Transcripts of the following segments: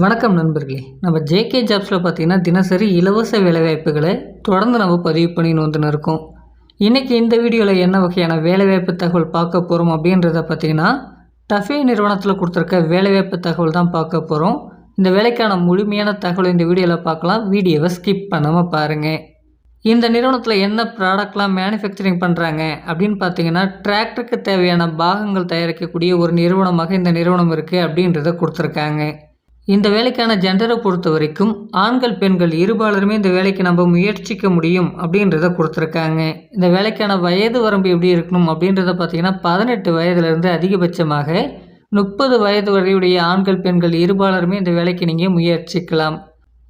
வணக்கம் நண்பர்களே. நம்ம ஜேகே ஜாப்ஸில் பார்த்தீங்கன்னா தினசரி இலவச வேலைவாய்ப்புகளை தொடர்ந்து நம்ம பதிவு பண்ணின்னு வந்துன்னு இருக்கோம். இன்றைக்கி இந்த வீடியோவில் என்ன வகையான வேலைவாய்ப்பு தகவல் பார்க்க போகிறோம் அப்படின்றத பார்த்தீங்கன்னா டஃபே நிறுவனத்தில் கொடுத்துருக்க வேலைவாய்ப்பு தகவல் தான் பார்க்க போகிறோம் இந்த வேலைக்கான முழுமையான தகவல் இந்த வீடியோவில் பார்க்கலாம். வீடியோவை ஸ்கிப் பண்ணாமல் பாருங்கள் இந்த நிறுவனத்தில் என்ன ப்ராடக்ட்லாம் மேனுஃபேக்சரிங் பண்ணுறாங்க அப்படின்னு பார்த்தீங்கன்னா டிராக்டருக்கு தேவையான பாகங்கள் தயாரிக்கக்கூடிய ஒரு நிறுவனமாக இந்த நிறுவனம் இருக்குது அப்படின்றத கொடுத்துருக்காங்க. இந்த வேலைக்கான ஜெண்டரை பொறுத்த வரைக்கும் ஆண்கள் பெண்கள் இருபாலருமே இந்த வேலைக்கு நம்ம முயற்சிக்க முடியும் அப்படின்றத கொடுத்துருக்காங்க. இந்த வேலைக்கான வயது வரம்பு எப்படி இருக்கணும் அப்படின்றத பார்த்தீங்கன்னா பதினெட்டு வயதுலேருந்து அதிகபட்சமாக முப்பது வயது வரையுடைய ஆண்கள் பெண்கள் இருபாலருமே இந்த வேலைக்கு நீங்கள் முயற்சிக்கலாம்.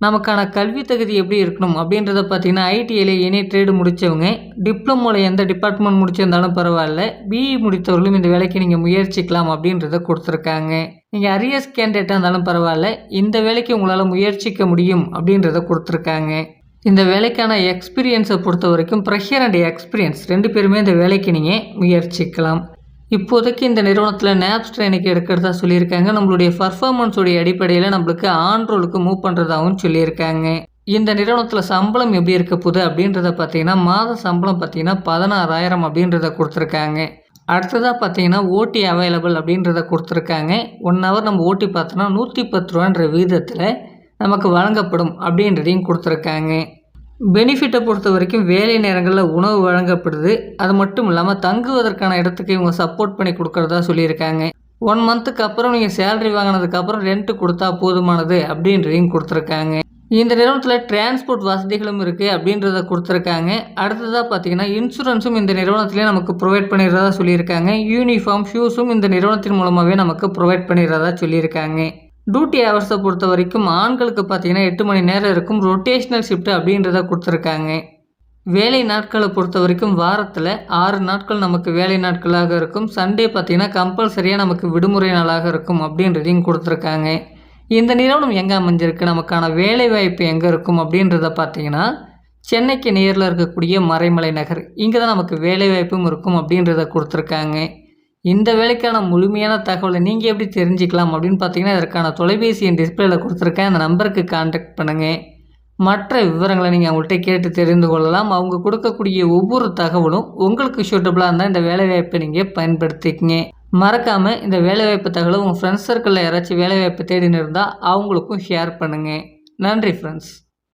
நமக்கான கல்வி தகுதி எப்படி இருக்கணும் அப்படின்றத பார்த்தீங்கன்னா ஐடிஐயில் எனி ட்ரேடு முடித்தவங்க டிப்ளமோவில் எந்த டிபார்ட்மெண்ட் முடிச்சிருந்தாலும் பரவாயில்ல பிஇ முடித்தவர்களும் இந்த வேலைக்கு நீங்கள் முயற்சிக்கலாம் அப்படின்றத கொடுத்துருக்காங்க. நீங்கள் அரியர்ஸ் கேண்டிடேட்டாக இருந்தாலும் பரவாயில்ல இந்த வேலைக்கு உங்களால் முயற்சிக்க முடியும் அப்படின்றத கொடுத்துருக்காங்க. இந்த வேலைக்கான எக்ஸ்பீரியன்ஸை பொறுத்த வரைக்கும் ப்ரெஷர் அண்ட் எக்ஸ்பீரியன்ஸ் ரெண்டு பேருமே இந்த வேலைக்கு நீங்கள் முயற்சிக்கலாம். இப்போதைக்கு இந்த நிறுவனத்தில் நேப்ஸ் ட்ரைனிங் எடுக்கிறதா சொல்லியிருக்காங்க. நம்மளுடைய பர்ஃபார்மன்ஸுடைய அடிப்படையில் நம்மளுக்கு ஆண்ட்ரோலுக்கு மூவ் பண்ணுறதாகவும் சொல்லியிருக்காங்க. இந்த நிறுவனத்தில் சம்பளம் எப்படி இருக்க போகுது அப்படின்றத பார்த்தீங்கன்னா மாத சம்பளம் பார்த்தீங்கன்னா பதினாறாயிரம் அப்படின்றத கொடுத்துருக்காங்க. அடுத்ததாக பார்த்தீங்கன்னா ஓட்டி அவைலபிள் அப்படின்றத கொடுத்துருக்காங்க. ஒன் ஹவர் நம்ம ஓட்டி பார்த்தோன்னா நூற்றி பத்து ரூபான்ற விகிதத்தில் நமக்கு வழங்கப்படும் அப்படின்றதையும் கொடுத்துருக்காங்க. பெனிஃபிட்டை பொறுத்த வரைக்கும் வேலை நேரங்களில் உணவு வழங்கப்படுது. அது மட்டும் இல்லாமல் தங்குவதற்கான இடத்துக்கு இவங்க சப்போர்ட் பண்ணி கொடுக்குறதா சொல்லியிருக்காங்க. ஒன் மந்த்துக்கு அப்புறம் நீங்கள் சேலரி வாங்கினதுக்கப்புறம் ரெண்ட்டு கொடுத்தா போதுமானது அப்படின்றதையும் கொடுத்துருக்காங்க. இந்த நிறுவனத்தில் டிரான்ஸ்போர்ட் வசதிகளும் இருக்குது அப்படின்றத கொடுத்துருக்காங்க. அடுத்ததாக பார்த்தீங்கன்னா இன்சூரன்ஸும் இந்த நிறுவனத்திலே நமக்கு ப்ரொவைட் பண்ணிடுறதா சொல்லியிருக்காங்க. யூனிஃபார்ம் ஷூஸும் இந்த நிறுவனத்தின் மூலமாகவே நமக்கு ப்ரொவைட் பண்ணிடுறதா சொல்லியிருக்காங்க. டியூட்டி ஹவர்ஸை பொறுத்த வரைக்கும் ஆண்களுக்கு பார்த்தீங்கன்னா எட்டு மணி நேரம் இருக்கும். ரொட்டேஷ்னல் ஷிஃப்ட் அப்படின்றத கொடுத்துருக்காங்க. வேலை நாட்களை பொறுத்த வரைக்கும் வாரத்தில் ஆறு நாட்கள் நமக்கு வேலை நாட்களாக இருக்கும். சண்டே பார்த்திங்கன்னா கம்பல்சரியாக நமக்கு விடுமுறை நாளாக இருக்கும் அப்படின்றதையும் கொடுத்துருக்காங்க. இந்த நிறுவனம் எங்கே அமைஞ்சிருக்கு? நமக்கான வேலை வாய்ப்பு எங்கே இருக்கும் அப்படின்றத பார்த்தீங்கன்னா சென்னைக்கு நேரில் இருக்கக்கூடிய மறைமலை நகர். இங்கே தான் நமக்கு வேலை வாய்ப்பும் இருக்கும் அப்படின்றத கொடுத்துருக்காங்க. இந்த வேலைக்கான முழுமையான தகவலை நீங்கள் எப்படி தெரிஞ்சுக்கலாம் அப்படின்னு பார்த்தீங்கன்னா இதற்கான தொலைபேசி என் டிஸ்பிளேல கொடுத்துருக்கேன். அந்த நம்பருக்கு கான்டாக்ட் பண்ணுங்கள் மற்ற விவரங்களை நீங்கள் அவங்கள்ட்ட கேட்டு தெரிந்து கொள்ளலாம். அவங்க கொடுக்கக்கூடிய ஒவ்வொரு தகவலும் உங்களுக்கு சூட்டபுளாக இருந்தால் இந்த வேலைவாய்ப்பை நீங்கள் பயன்படுத்திக்கங்க. மறக்காமல் இந்த வேலைவாய்ப்பு தகவலை உங்கள் ஃப்ரெண்ட்ஸ் சர்க்கிளில் யாராச்சும் வேலைவாய்ப்பு தேடின்னு இருந்தால் அவங்களுக்கும் ஷேர் பண்ணுங்கள் நன்றி ஃப்ரெண்ட்ஸ்